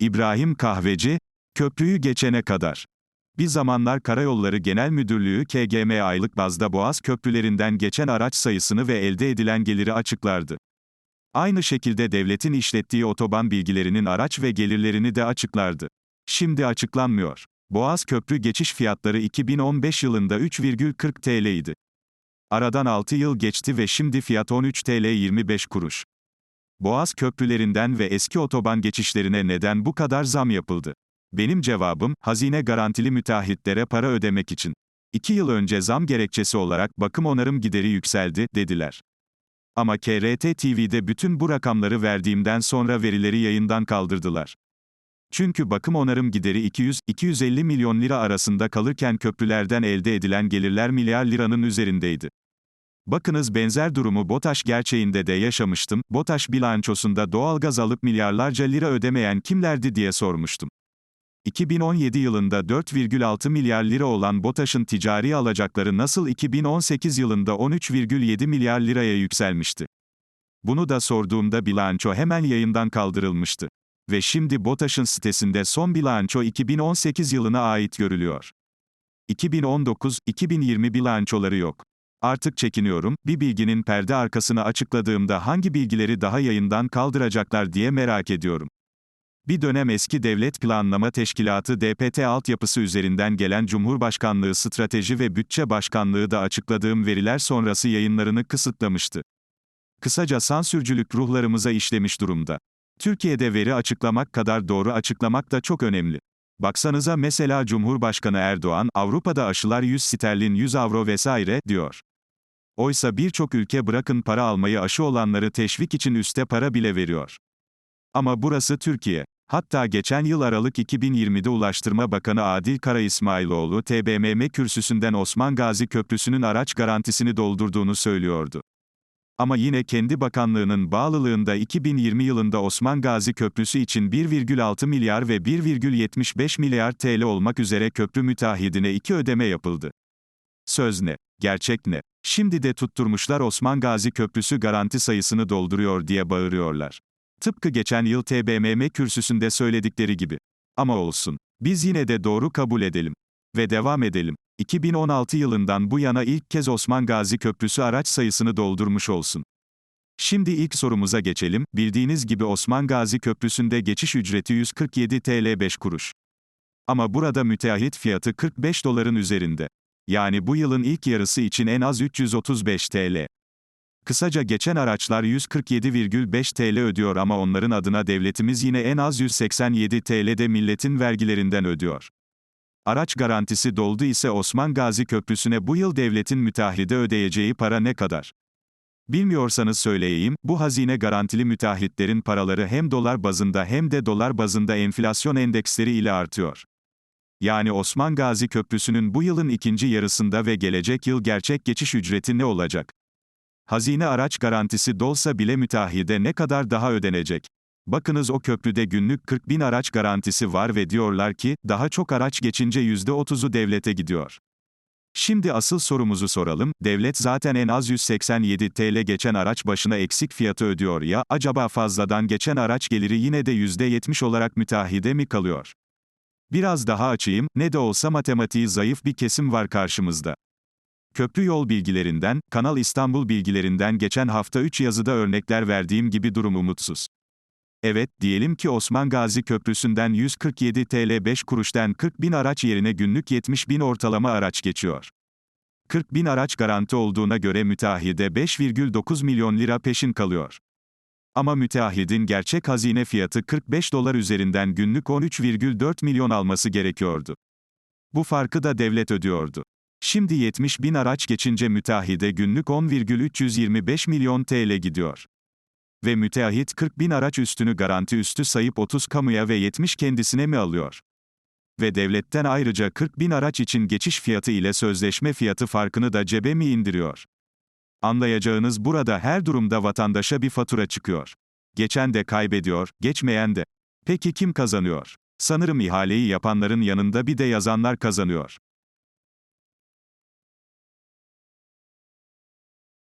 İbrahim Kahveci, köprüyü geçene kadar. Bir zamanlar Karayolları Genel Müdürlüğü KGM aylık bazda Boğaz köprülerinden geçen araç sayısını ve elde edilen geliri açıklardı. Aynı şekilde devletin işlettiği otoban bilgilerinin araç ve gelirlerini de açıklardı. Şimdi açıklanmıyor. Boğaz Köprü geçiş fiyatları 2015 yılında 3,40 TL idi. Aradan 6 yıl geçti ve şimdi fiyat 13 TL 25 kuruş. Boğaz köprülerinden ve eski otoban geçişlerine neden bu kadar zam yapıldı? Benim cevabım, hazine garantili müteahhitlere para ödemek için. İki yıl önce zam gerekçesi olarak bakım onarım gideri yükseldi, dediler. Ama KRT TV'de bütün bu rakamları verdiğimden sonra verileri yayından kaldırdılar. Çünkü bakım onarım gideri 200-250 milyon lira arasında kalırken köprülerden elde edilen gelirler milyar liranın üzerindeydi. Bakınız benzer durumu BOTAŞ gerçeğinde de yaşamıştım. BOTAŞ bilançosunda doğalgaz alıp milyarlarca lira ödemeyen kimlerdi diye sormuştum. 2017 yılında 4,6 milyar lira olan BOTAŞ'ın ticari alacakları nasıl 2018 yılında 13,7 milyar liraya yükselmişti? Bunu da sorduğumda bilanço hemen yayından kaldırılmıştı. Ve şimdi BOTAŞ'ın sitesinde son bilanço 2018 yılına ait görülüyor. 2019-2020 bilançoları yok. Artık çekiniyorum, bir bilginin perde arkasını açıkladığımda hangi bilgileri daha yayından kaldıracaklar diye merak ediyorum. Bir dönem eski Devlet Planlama Teşkilatı DPT altyapısı üzerinden gelen Cumhurbaşkanlığı Strateji ve Bütçe Başkanlığı da açıkladığım veriler sonrası yayınlarını kısıtlamıştı. Kısaca sansürcülük ruhlarımıza işlemiş durumda. Türkiye'de veri açıklamak kadar doğru açıklamak da çok önemli. Baksanıza mesela Cumhurbaşkanı Erdoğan, Avrupa'da aşılar 100 sterlin 100 avro vesaire, diyor. Oysa birçok ülke bırakın para almayı aşı olanları teşvik için üste para bile veriyor. Ama burası Türkiye. Hatta geçen yıl Aralık 2020'de Ulaştırma Bakanı Adil Kara İsmailoğlu TBMM kürsüsünden Osman Gazi Köprüsü'nün araç garantisini doldurduğunu söylüyordu. Ama yine kendi bakanlığının bağlılığında 2020 yılında Osman Gazi Köprüsü için 1,6 milyar ve 1,75 milyar TL olmak üzere köprü müteahhidine iki ödeme yapıldı. Söz ne? Gerçek ne? Şimdi de tutturmuşlar Osman Gazi Köprüsü garanti sayısını dolduruyor diye bağırıyorlar. Tıpkı geçen yıl TBMM kürsüsünde söyledikleri gibi. Ama olsun. Biz yine de doğru kabul edelim. Ve devam edelim. 2016 yılından bu yana ilk kez Osman Gazi Köprüsü araç sayısını doldurmuş olsun. Şimdi ilk sorumuza geçelim. Bildiğiniz gibi Osman Gazi Köprüsü'nde geçiş ücreti 147 TL 5 kuruş. Ama burada müteahhit fiyatı 45 doların üzerinde. Yani bu yılın ilk yarısı için en az 335 TL. Kısaca geçen araçlar 147,5 TL ödüyor ama onların adına devletimiz yine en az 187 TL de milletin vergilerinden ödüyor. Araç garantisi doldu ise Osman Gazi Köprüsü'ne bu yıl devletin müteahhide ödeyeceği para ne kadar? Bilmiyorsanız söyleyeyim, bu hazine garantili müteahhitlerin paraları hem dolar bazında hem de dolar bazında enflasyon endeksleri ile artıyor. Yani Osman Gazi Köprüsü'nün bu yılın ikinci yarısında ve gelecek yıl gerçek geçiş ücreti ne olacak? Hazine araç garantisi dolsa bile müteahhide ne kadar daha ödenecek? Bakınız o köprüde günlük 40 bin araç garantisi var ve diyorlar ki, daha çok araç geçince %30'u devlete gidiyor. Şimdi asıl sorumuzu soralım, devlet zaten en az 187 TL geçen araç başına eksik fiyatı ödüyor ya, acaba fazladan geçen araç geliri yine de %70 olarak müteahhide mi kalıyor? Biraz daha açayım, ne de olsa matematiği zayıf bir kesim var karşımızda. Köprü yol bilgilerinden, Kanal İstanbul bilgilerinden geçen hafta 3 yazıda örnekler verdiğim gibi durum umutsuz. Evet, diyelim ki Osman Gazi Köprüsü'nden 147 TL 5 kuruştan 40 bin araç yerine günlük 70 bin ortalama araç geçiyor. 40 bin araç garanti olduğuna göre müteahhide 5,9 milyon lira peşin kalıyor. Ama müteahhidin gerçek hazine fiyatı 45 dolar üzerinden günlük 13,4 milyon alması gerekiyordu. Bu farkı da devlet ödüyordu. Şimdi 70 bin araç geçince müteahhide günlük 10,325 milyon TL gidiyor. Ve müteahhit 40 bin araç üstünü garanti üstü sayıp 30 kamuya ve 70 kendisine mi alıyor? Ve devletten ayrıca 40 bin araç için geçiş fiyatı ile sözleşme fiyatı farkını da cebe mi indiriyor? Anlayacağınız burada her durumda vatandaşa bir fatura çıkıyor. Geçen de kaybediyor, geçmeyen de. Peki kim kazanıyor? Sanırım ihaleyi yapanların yanında bir de yazanlar kazanıyor.